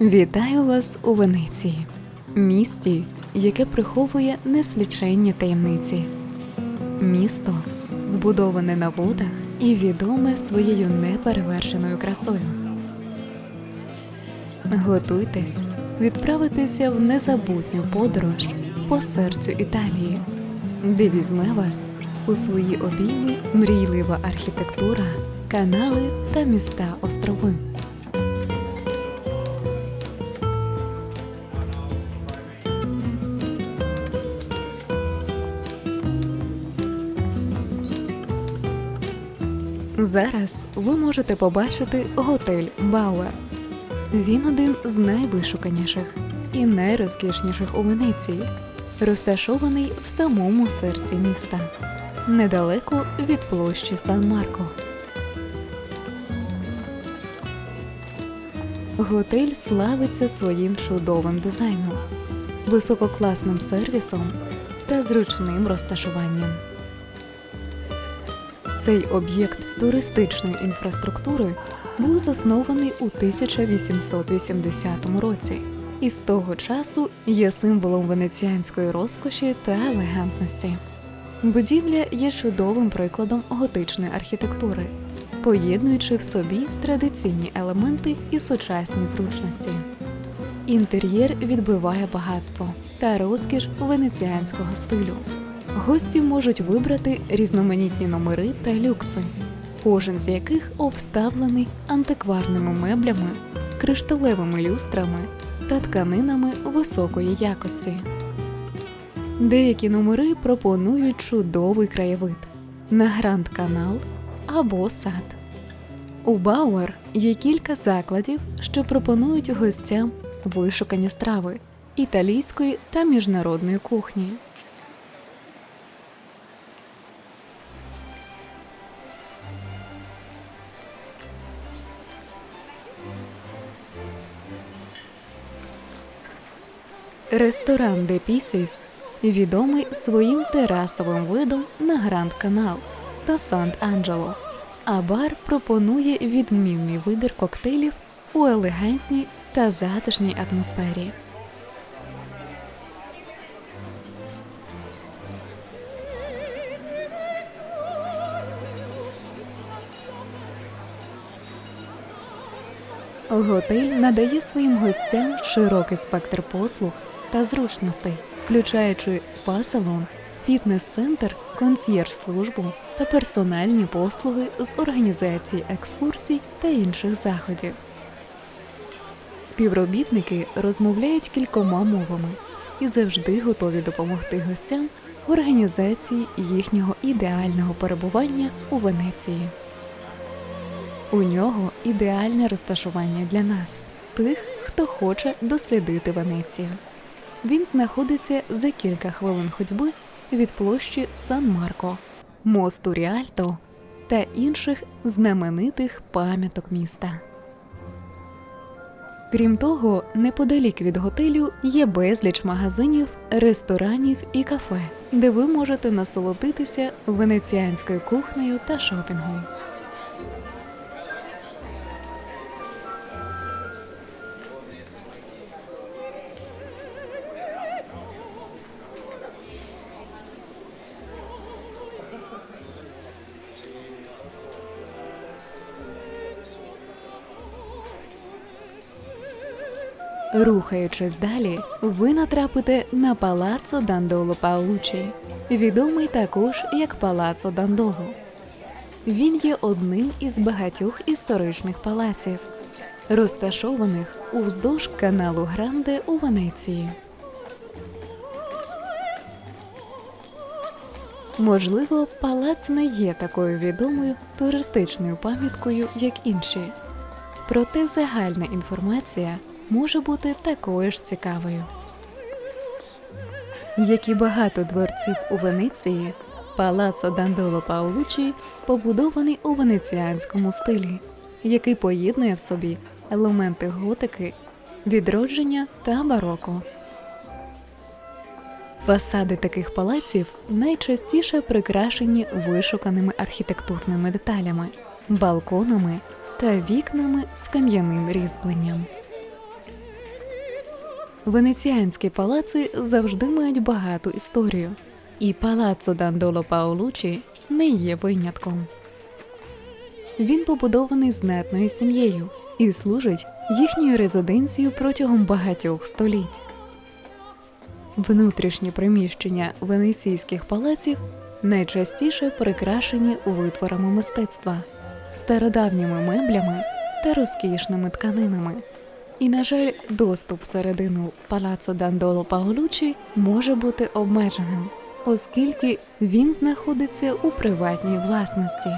Вітаю вас у Венеції, місті, яке приховує несліченні таємниці. Місто, збудоване на водах і відоме своєю неперевершеною красою. Готуйтесь відправитися в незабутню подорож по серцю Італії, де візьме вас у свої обійми мрійлива архітектура, канали та міста острови. Зараз ви можете побачити готель Бауер. Він один з найвишуканіших і найрозкішніших у Венеції, розташований в самому серці міста, недалеко від площі Сан Марко. Готель славиться своїм чудовим дизайном, висококласним сервісом та зручним розташуванням. Цей об'єкт туристичної інфраструктури був заснований у 1880 році і з того часу є символом венеціанської розкоші та елегантності. Будівля є чудовим прикладом готичної архітектури, поєднуючи в собі традиційні елементи і сучасні зручності. Інтер'єр відбиває багатство та розкіш венеціанського стилю. Гості можуть вибрати різноманітні номери та люкси, кожен з яких обставлений антикварними меблями, кришталевими люстрами та тканинами високої якості. Деякі номери пропонують чудовий краєвид на Гранд Канал або сад. У Бауер є кілька закладів, що пропонують гостям вишукані страви італійської та міжнародної кухні. Ресторан де Пісіс відомий своїм терасовим видом на Гранд Канал та Сант Анджело. А бар пропонує відмінний вибір коктейлів у елегантній та затишній атмосфері. Готель надає своїм гостям широкий спектр послуг та зручностей, включаючи спа-салон, фітнес-центр, консьєрж-службу та персональні послуги з організації екскурсій та інших заходів. Співробітники розмовляють кількома мовами і завжди готові допомогти гостям в організації їхнього ідеального перебування у Венеції. У нього ідеальне розташування для нас, тих, хто хоче дослідити Венецію. Він знаходиться за кілька хвилин ходьби від площі Сан Марко, мосту Ріальто та інших знаменитих пам'яток міста. Крім того, неподалік від готелю є безліч магазинів, ресторанів і кафе, де ви можете насолодитися венеціанською кухнею та шопінгом. Рухаючись далі, ви натрапите на палацо Дандоло Паулучі, відомий також як Палацо Дандоло. Він є одним із багатьох історичних палаців, розташованих уздовж каналу Гранде у Венеції. Можливо, палац не є такою відомою туристичною пам'яткою, як інші. Проте загальна інформація може бути такою ж цікавою. Як і багато дворців у Венеції, палацо Дандоло Паулучі побудований у венеціанському стилі, який поєднує в собі елементи готики, відродження та бароко. Фасади таких палаців найчастіше прикрашені вишуканими архітектурними деталями, балконами та вікнами з кам'яним різьбленням. Венеціанські палаци завжди мають багату історію, і палаццо Дандоло Паолучі не є винятком. Він побудований знатною сім'єю і служить їхньою резиденцією протягом багатьох століть. Внутрішні приміщення венеційських палаців найчастіше прикрашені витворами мистецтва, стародавніми меблями та розкішними тканинами. І, на жаль, доступ всередину палацу Дандоло Паолючі може бути обмеженим, оскільки він знаходиться у приватній власності.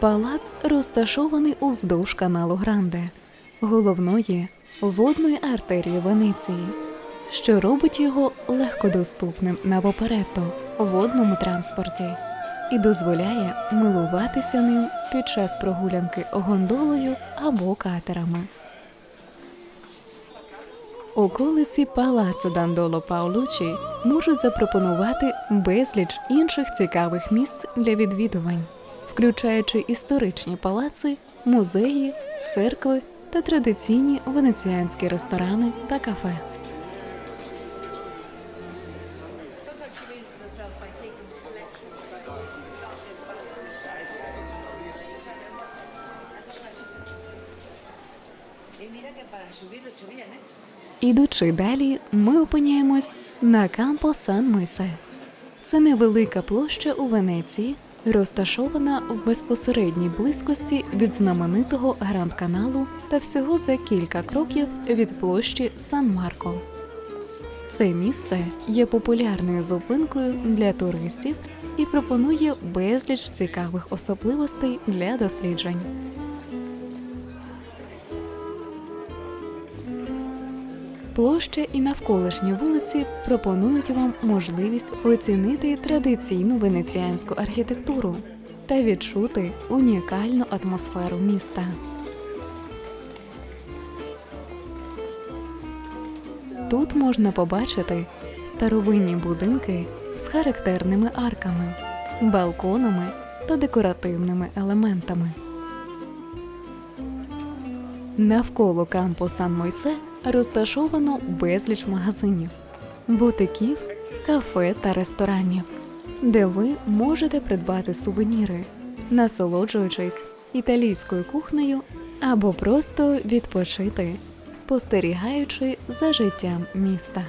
Палац розташований уздовж каналу Гранде, головної водної артерії Венеції, що робить його легкодоступним на поперето водному транспорті і дозволяє милуватися ним під час прогулянки гондолою або катерами. Околиці Палаццо Дандоло Паолучі можуть запропонувати безліч інших цікавих місць для відвідувань, включаючи історичні палаци, музеї, церкви та традиційні венеціанські ресторани та кафе. Ідучи далі, ми опиняємось на Кампо Сан Мойсе. Це невелика площа у Венеції, розташована в безпосередній близькості від знаменитого Гранд Каналу та всього за кілька кроків від площі Сан Марко. Це місце є популярною зупинкою для туристів і пропонує безліч цікавих особливостей для досліджень. Площа і навколишні вулиці пропонують вам можливість оцінити традиційну венеціанську архітектуру та відчути унікальну атмосферу міста. Тут можна побачити старовинні будинки з характерними арками, балконами та декоративними елементами. Навколо кампу Сан Мойсе розташовано безліч магазинів, бутиків, кафе та ресторанів, де ви можете придбати сувеніри, насолоджуючись італійською кухнею або просто відпочити, спостерігаючи за життям міста.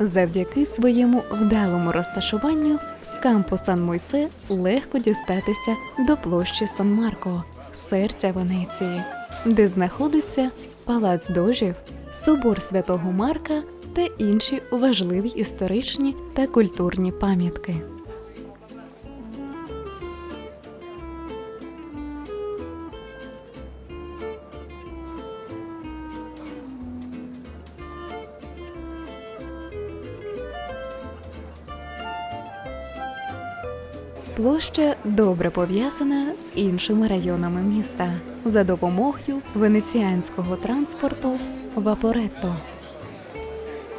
Завдяки своєму вдалому розташуванню з кампу Сан Мойсе легко дістатися до площі Сан Марко, серця Венеції, де знаходиться палац дожів, собор святого Марка та інші важливі історичні та культурні пам'ятки. Площа добре пов'язана з іншими районами міста за допомогою венеціанського транспорту Вапоретто.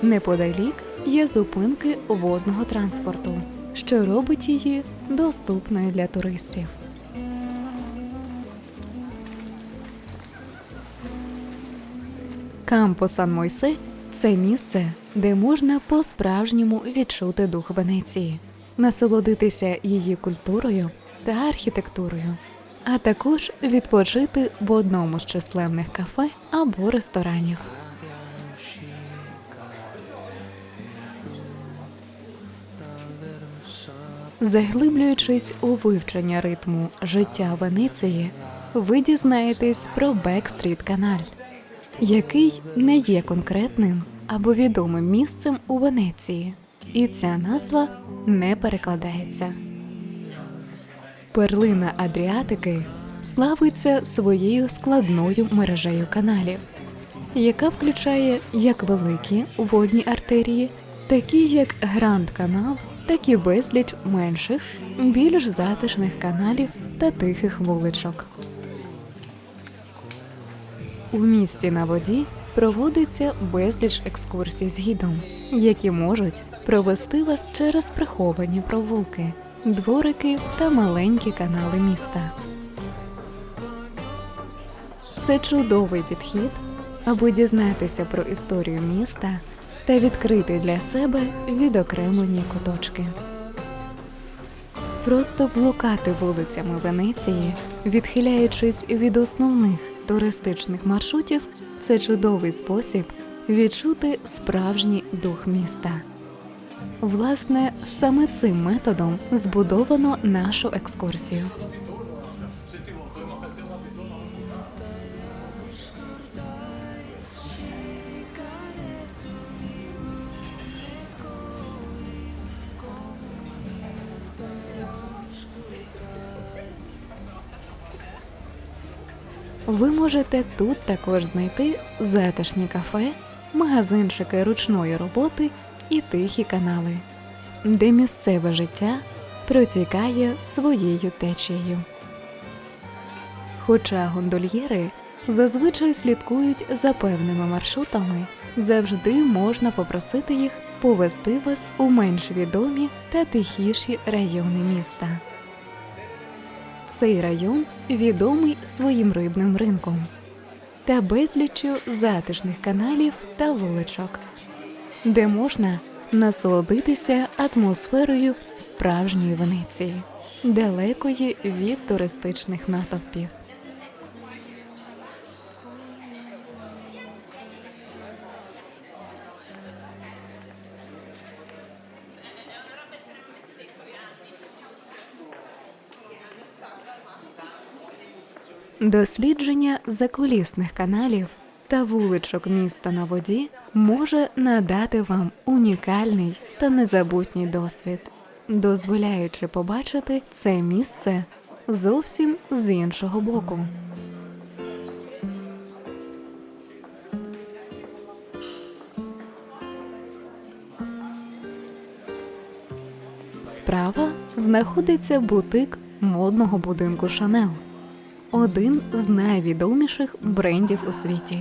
Неподалік є зупинки водного транспорту, що робить її доступною для туристів. Кампо Сан Мойсе це місце, де можна по-справжньому відчути дух Венеції, насолодитися її культурою та архітектурою, а також відпочити в одному з численних кафе або ресторанів. Заглиблюючись у вивчення ритму життя Венеції, ви дізнаєтесь про Бекстріт каналь, який не є конкретним або відомим місцем у Венеції, і ця назва не перекладається. Перлина Адріатики славиться своєю складною мережею каналів, яка включає як великі водні артерії, такі як Гранд Канал, так і безліч менших, більш затишних каналів та тихих вуличок. У місті на воді проводиться безліч екскурсій з гідом, які можуть провести вас через приховані провулки, дворики та маленькі канали міста. Це чудовий підхід, аби дізнатися про історію міста та відкрити для себе відокремлені куточки. Просто блукати вулицями Венеції, відхиляючись від основних туристичних маршрутів, це чудовий спосіб відчути справжній дух міста. Власне, саме цим методом збудовано нашу екскурсію. Ви можете тут також знайти затишні кафе, магазинчики ручної роботи і тихі канали, де місцеве життя протікає своєю течією. Хоча гондольєри зазвичай слідкують за певними маршрутами, завжди можна попросити їх повести вас у менш відомі та тихіші райони міста. Цей район відомий своїм рибним ринком та безлічю затишних каналів та вуличок, де можна насолодитися атмосферою справжньої Венеції, далекої від туристичних натовпів. Дослідження закулісних каналів та вуличок міста на воді може надати вам унікальний та незабутній досвід, дозволяючи побачити це місце зовсім з іншого боку. Справа знаходиться бутик модного будинку Шанел один з найвідоміших брендів у світі.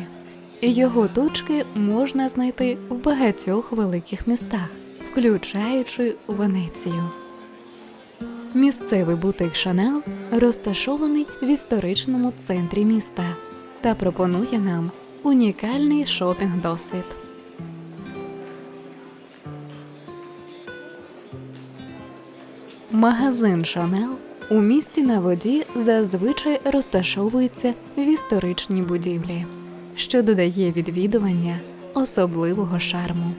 Його точки можна знайти в багатьох великих містах, включаючи Венецію. Місцевий бутик Шанел розташований в історичному центрі міста та пропонує нам унікальний шопінг досвід. Магазин Шанел у місті на воді зазвичай розташовується в історичній будівлі, що додає відвідування особливого шарму.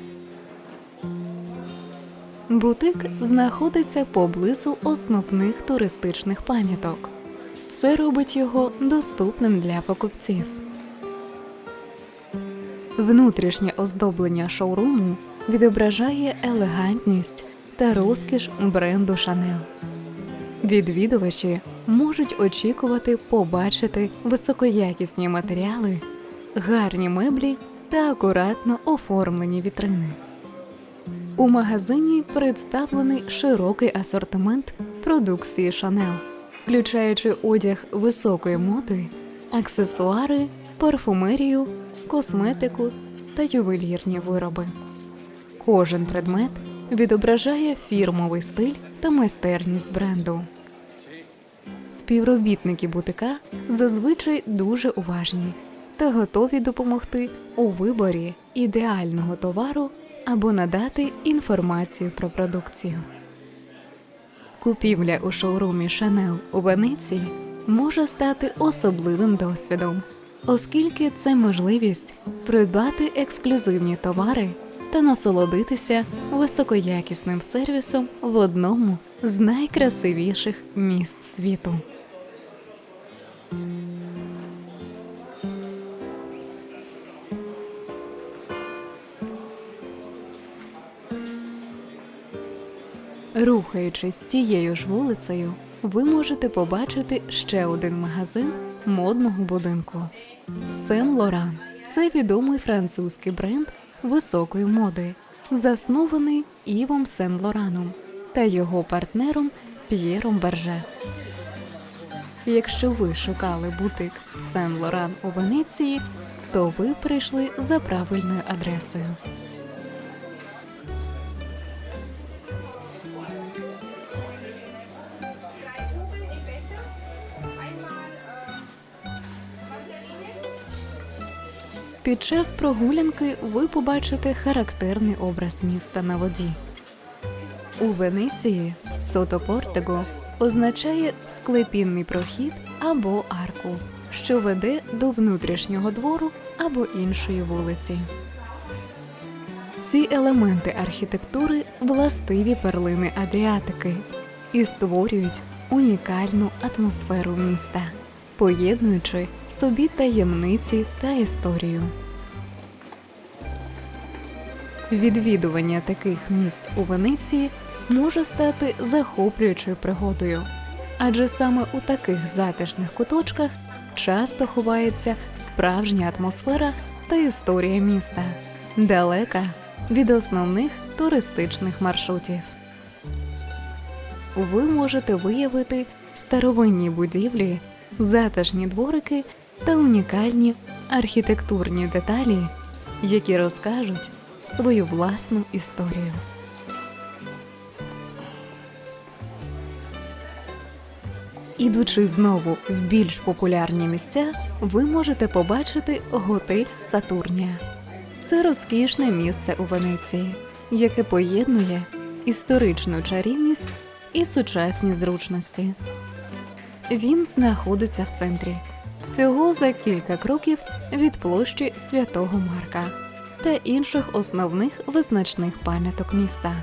Бутик знаходиться поблизу основних туристичних пам'яток. Це робить його доступним для покупців. Внутрішнє оздоблення шоуруму відображає елегантність та розкіш бренду Шанел. Відвідувачі можуть очікувати побачити високоякісні матеріали, гарні меблі та акуратно оформлені вітрини. У магазині представлений широкий асортимент продукції Шанел, включаючи одяг високої моди, аксесуари, парфумерію, косметику та ювелірні вироби. Кожен предмет відображає фірмовий стиль та майстерність бренду. Співробітники бутика зазвичай дуже уважні та готові допомогти у виборі ідеального товару або надати інформацію про продукцію. Купівля у шоурумі Chanel у Венеції може стати особливим досвідом, оскільки це можливість придбати ексклюзивні товари та насолодитися високоякісним сервісом в одному з найкрасивіших міст світу. Рухаючись тією ж вулицею, ви можете побачити ще один магазин модного будинку. Сен Лоран це відомий французький бренд високої моди, заснований Івом Сен Лораном та його партнером П'єром Берже. Якщо ви шукали бутик Сен Лоран у Венеції, то ви прийшли за правильною адресою. Під час прогулянки ви побачите характерний образ міста на воді. У Венеції Сото Портего означає склепінний прохід або арку, що веде до внутрішнього двору або іншої вулиці. Ці елементи архітектури властиві перлини Адріатики і створюють унікальну атмосферу міста, поєднуючи в собі таємниці та історію. Відвідування таких місць у Венеції може стати захоплюючою пригодою, адже саме у таких затишних куточках часто ховається справжня атмосфера та історія міста, далека від основних туристичних маршрутів. Ви можете виявити старовинні будівлі, затишні дворики та унікальні архітектурні деталі, які розкажуть свою власну історію. Ідучи знову в більш популярні місця, ви можете побачити готель Сатурнія. Це розкішне місце у Венеції, яке поєднує історичну чарівність і сучасні зручності. Він знаходиться в центрі, всього за кілька кроків від площі Святого Марка та інших основних визначних пам'яток міста.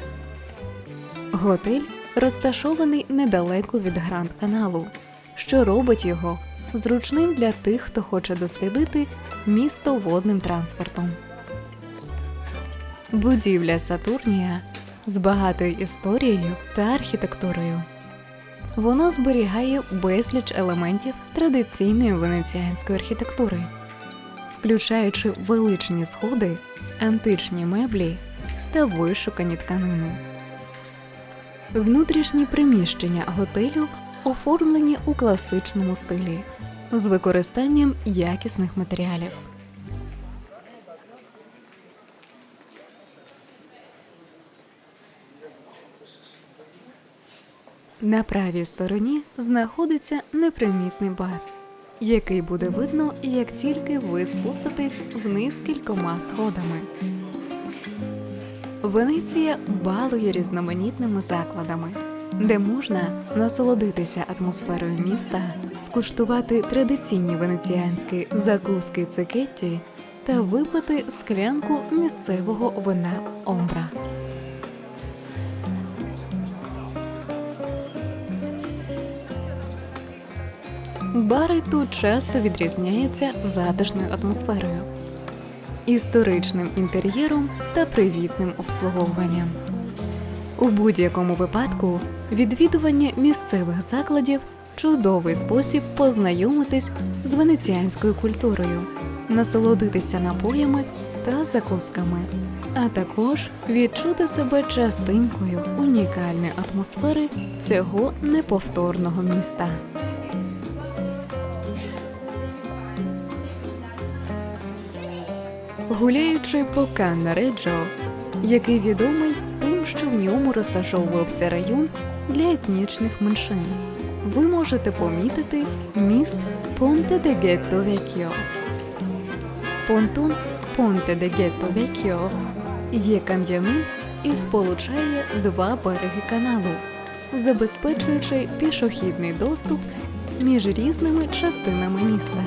Готель розташований недалеко від Гранд Каналу, що робить його зручним для тих, хто хоче дослідити місто водним транспортом. Будівля Сатурнія з багатою історією та архітектурою. Вона зберігає безліч елементів традиційної венеціанської архітектури, включаючи величні сходи, античні меблі та вишукані тканини. Внутрішні приміщення готелю оформлені у класичному стилі з використанням якісних матеріалів. На правій стороні знаходиться непримітний бар, який буде видно, як тільки ви спуститесь вниз кількома сходами. Венеція балує різноманітними закладами, де можна насолодитися атмосферою міста, скуштувати традиційні венеціанські закуски цикетті та випити склянку місцевого вина омбра. Бари тут часто відрізняються затишною атмосферою, історичним інтер'єром та привітним обслуговуванням. У будь-якому випадку відвідування місцевих закладів чудовий спосіб познайомитись з венеціанською культурою, насолодитися напоями та закусками, а також відчути себе частинкою унікальної атмосфери цього неповторного міста. Гуляючи по Каннареджо, який відомий тим, що в ньому розташовувався район для етнічних меншин, ви можете помітити міст Понте де Гетто Векіо. Понтон Понте де Гетто Векіо є кам'яним і сполучає два береги каналу, забезпечуючи пішохідний доступ між різними частинами міста.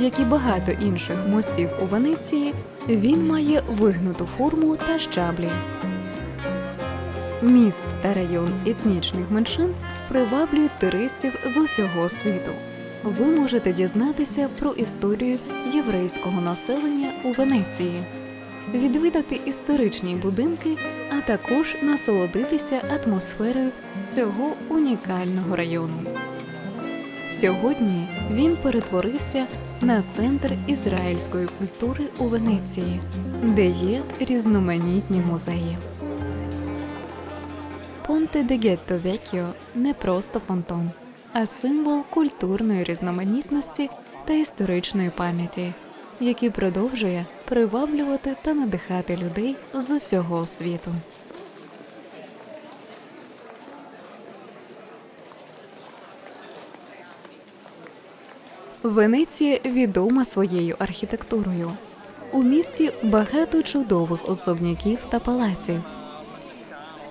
Як і багато інших мостів у Венеції, він має вигнуту форму та щаблі. Міст та район етнічних меншин приваблюють туристів з усього світу. Ви можете дізнатися про історію єврейського населення у Венеції, відвідати історичні будинки, а також насолодитися атмосферою цього унікального району. Сьогодні він перетворився на центр ізраїльської культури у Венеції, де є різноманітні музеї. Понте де Гетто Векіо не просто понтон, а символ культурної різноманітності та історичної пам'яті, який продовжує приваблювати та надихати людей з усього світу. Венеція відома своєю архітектурою. У місті багато чудових особняків та палаців.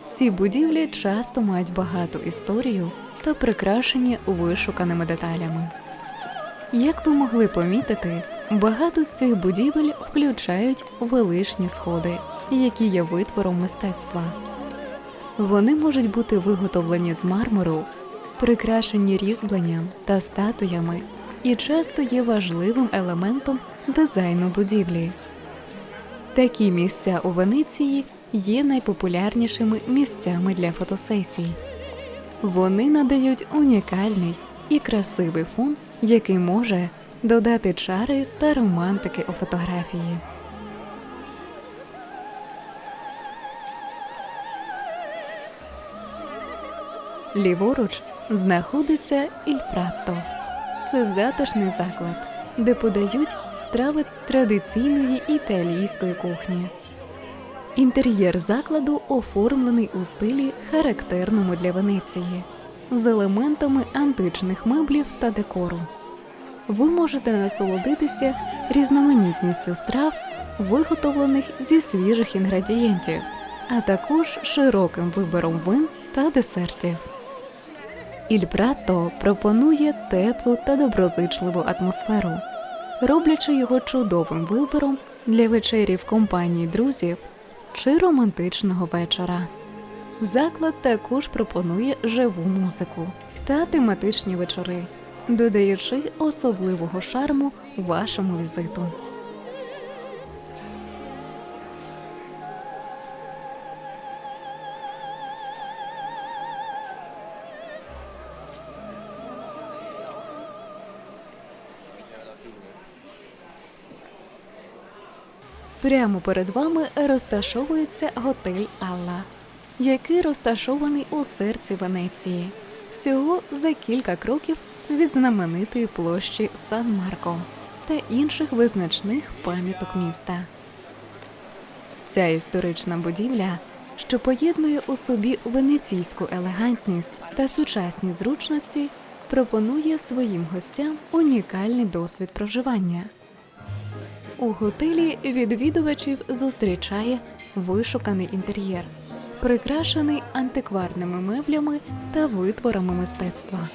Ці будівлі часто мають багату історію та прикрашені вишуканими деталями. Як ви могли помітити, багато з цих будівель включають величні сходи, які є витвором мистецтва. Вони можуть бути виготовлені з мармуру, прикрашені різьбленням та статуями і часто є важливим елементом дизайну будівлі. Такі місця у Венеції є найпопулярнішими місцями для фотосесій. Вони надають унікальний і красивий фон, який може додати чари та романтики у фотографії. Ліворуч знаходиться Іль Пратто. Це затишний заклад, де подають страви традиційної італійської кухні. Інтер'єр закладу оформлений у стилі, характерному для Венеції, з елементами античних меблів та декору. Ви можете насолодитися різноманітністю страв, виготовлених зі свіжих інгредієнтів, а також широким вибором вин та десертів. Іль пропонує теплу та доброзичливу атмосферу, роблячи його чудовим вибором для вечері в компанії друзів чи романтичного вечора. Заклад також пропонує живу музику та тематичні вечори, додаючи особливого шарму вашому візиту. Прямо перед вами розташовується готель Алла, який розташований у серці Венеції, всього за кілька кроків від знаменитої площі Сан Марко та інших визначних пам'яток міста. Ця історична будівля, що поєднує у собі венеційську елегантність та сучасні зручності, пропонує своїм гостям унікальний досвід проживання. У готелі відвідувачів зустрічає вишуканий інтер'єр, прикрашений антикварними меблями та витворами мистецтва.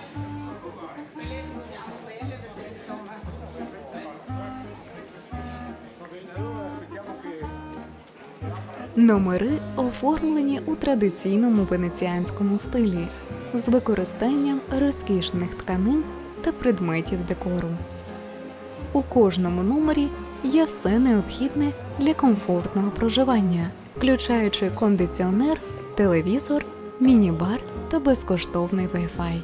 Номери оформлені у традиційному венеціанському стилі з використанням розкішних тканин та предметів декору. У кожному номері є все необхідне для комфортного проживання, включаючи кондиціонер, телевізор, міні-бар та безкоштовний Wi-Fi.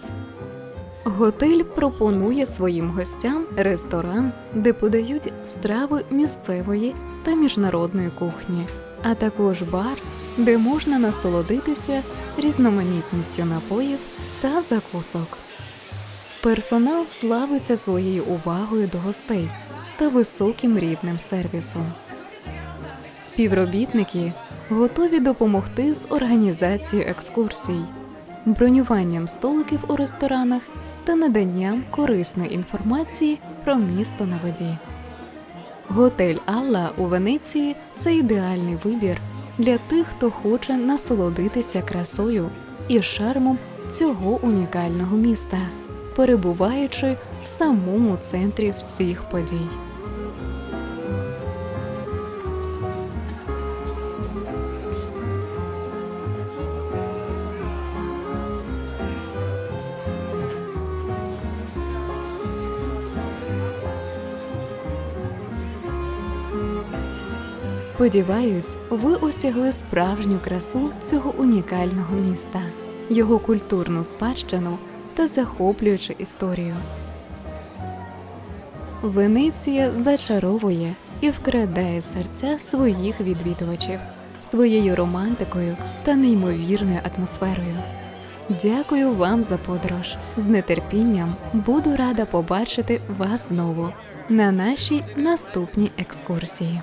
Готель пропонує своїм гостям ресторан, де подають страви місцевої та міжнародної кухні, а також бар, де можна насолодитися різноманітністю напоїв та закусок. Персонал славиться своєю увагою до гостей та високим рівнем сервісу. Співробітники готові допомогти з організацією екскурсій, бронюванням столиків у ресторанах та наданням корисної інформації про місто на воді. Готель Алла у Венеції це ідеальний вибір для тих, хто хоче насолодитися красою і шармом цього унікального міста, перебуваючи в самому центрі всіх подій. Сподіваюсь, ви осягли справжню красу цього унікального міста, його культурну спадщину та захоплюючу історію. Венеція зачаровує і вкрадає серця своїх відвідувачів своєю романтикою та неймовірною атмосферою. Дякую вам за подорож. З нетерпінням буду рада побачити вас знову на нашій наступній екскурсії.